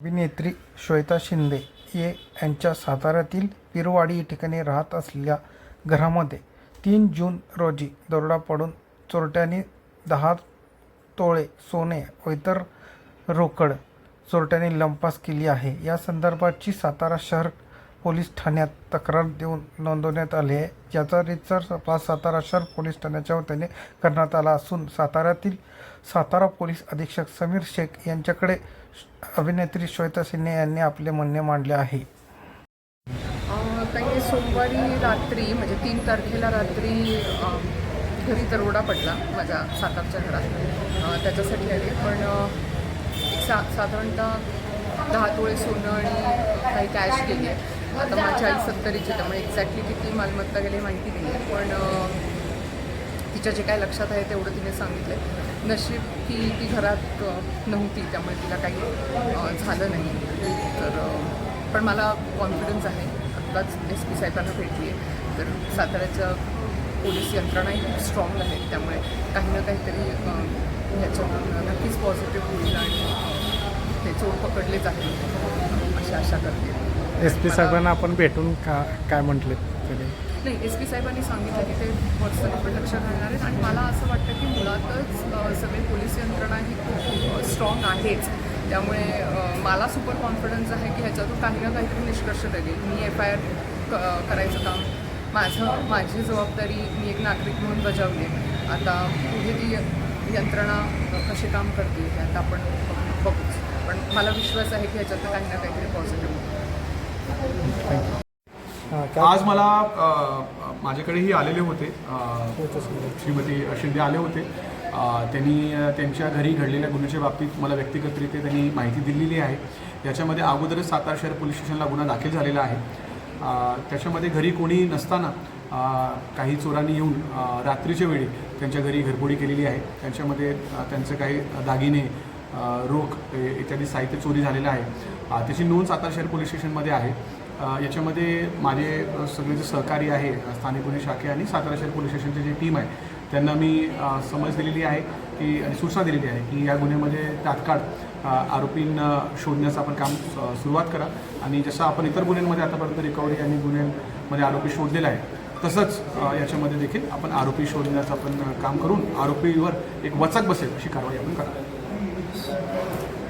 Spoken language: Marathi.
अभिनेत्री श्वेता शिंदे ये यांच्या साताऱ्यातील पिरवाडी या ठिकाणी राहत असलेल्या घरामध्ये तीन जून रोजी दरोडा पडून चोरट्यांनी दहा तोळे सोने व इतर रोकड चोरट्याने लंपास केली आहे. या संदर्भाची सातारा शहर पोलीस ठाण्यात तक्रार देऊन नोंदवण्यात आली आहे. ज्याचा रितसर तपास सातारा शहर पोलीस ठाण्याच्या वतीने करण्यात आला असून साताऱ्यातील सातारा पोलीस अधीक्षक समीर शेख यांच्याकडे अभिनेत्री श्वेता सिन्हा यांनी आपले म्हणणे मांडले आहे. काही सोमवारी रात्री म्हणजे तीन तारखेला रात्री घरी दरोडा पडला माझ्या सातारच्या घरात. त्याच्यासाठी आले. पण सा साधारणतः दहा तोळे सोनं आणि काही कॅश गेली. आहे आता माझ्या आई सत्तरीची त्यामुळे एक्झॅक्टली किती मालमत्ता गेली माहिती नाही आहे पण तिच्या जे काय लक्षात आहे तेवढं तिने सांगितलं नशीब की ती घरात नव्हती त्यामुळे तिला काही झालं नाही. तर पण मला कॉन्फिडन्स आहे. आत्ताच एस पी साहेबांना भेटली आहे तर साताऱ्याच्या पोलीस यंत्रणाही खूप स्ट्रॉंग आहेत त्यामुळे काही ना काहीतरी ह्याच्यातून नक्कीच पॉझिटिव्ह होईल आणि ते चोर पकडले जातील अशी आशा करते. एस पी साहेबांना आपण भेटून का काय म्हटले तरी? नाही एस पी साहेबांनी सांगितलं की ते पर्सनली पण लक्ष घालणार आहेत. आणि मला असं वाटतं की मुळातच सगळी पोलीस यंत्रणा ही खूप स्ट्रॉंग आहेच त्यामुळे मला सुपर कॉन्फिडन्स आहे की ह्याच्यातून काही ना काहीतरी निष्कर्ष लागेल मी एफ आय आर करायचं काम. माझं माझी जबाबदारी मी एक नागरिक म्हणून बजावली. आता पुढे ती यंत्रणा कशी काम करते हे आता आपण बघूच. पण मला विश्वास आहे की ह्याच्यातून काही ना काहीतरी पॉझिटिव्ह आज मला माझ्याकडेही आलेले होते. श्रीमती शिंदे आले होते. त्यांनी त्यांच्या घरी घडलेल्या गुन्ह्याच्या बाबतीत मला व्यक्तिगतरित्या त्यांनी माहिती दिलेली आहे. याच्यामध्ये अगोदरच सातारा शहर पोलीस स्टेशनला गुन्हा दाखल झालेला आहे. त्याच्यामध्ये घरी कोणी नसताना काही चोरांनी येऊन रात्रीच्या वेळी त्यांच्या घरी घरबोडी केलेली आहे. त्यांच्यामध्ये त्यांचे काही दागिने रोख इत्यादी साहित्य चोरी झालेलं आहे. त्याची नोंद सातारा शहर पोलीस स्टेशनमध्ये आहे. याच्यामध्ये माझे सगळे जे सहकारी आहे स्थानिक गुन्हे शाखे आणि सातारा शहर पोलीस स्टेशनची जी टीम आहे त्यांना मी समज दिलेली आहे की आणि सूचना दिलेली आहे की या गुन्ह्यामध्ये तात्काळ आरोपींना शोधण्याचं आपण काम सुरुवात करा. आणि जसं आपण इतर गुन्ह्यांमध्ये आतापर्यंत रिकव्हरी आणि गुन्ह्यांमध्ये आरोपी शोधलेला आहे तसंच याच्यामध्ये देखील आपण आरोपी शोधण्याचं आपण काम करून आरोपीवर एक वचक बसेल अशी कारवाई आपण करा. Yes.